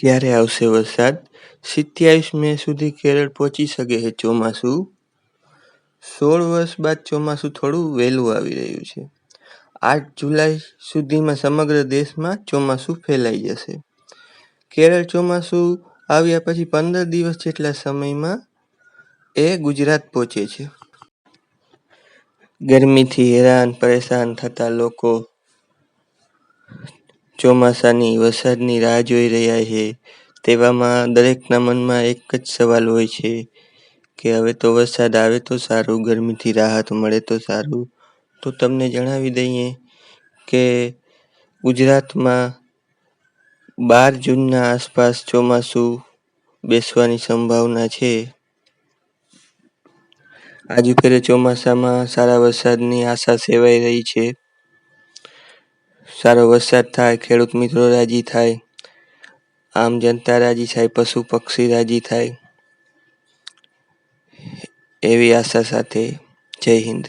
ક્યારે આવશે વરસાદ? સિત્યાવીસ મે સુધી કેરળ પહોંચી શકે છે ચોમાસું. સોળ વર્ષ બાદ ચોમાસું થોડું વહેલું આવી રહ્યું છે. આઠ જુલાઈ સુધીમાં સમગ્ર દેશમાં ચોમાસું ફેલાઈ જશે. કેરળ ચોમાસું આવ્યા પછી પંદર દિવસ જેટલા સમયમાં એ ગુજરાત પહોંચે છે. ગરમીથી હેરાન, પરેશાન થતા લોકો ચોમાસાની, વરસાદની રાહ જોઈ રહ્યા છે. તેવામાં દરેકના મનમાં એક જ સવાલ હોય છે કે હવે તો વરસાદ આવે તો સારું, ગરમીથી રાહત મળે તો સારું. તો તમને જણાવી દઈએ કે ગુજરાતમાં બાર જૂનના આસપાસ ચોમાસું બેસવાની સંભાવના છે. આજુ ફેરે ચોમાસામાં સારા વરસાદની આશા સેવાઈ રહી છે. સારો વરસાદ થાય, ખેડૂત મિત્રો રાજી થાય, આમ જનતા રાજી થાય, પશુ પક્ષી રાજી થાય. એવી આશા સાથે જય હિન્દ.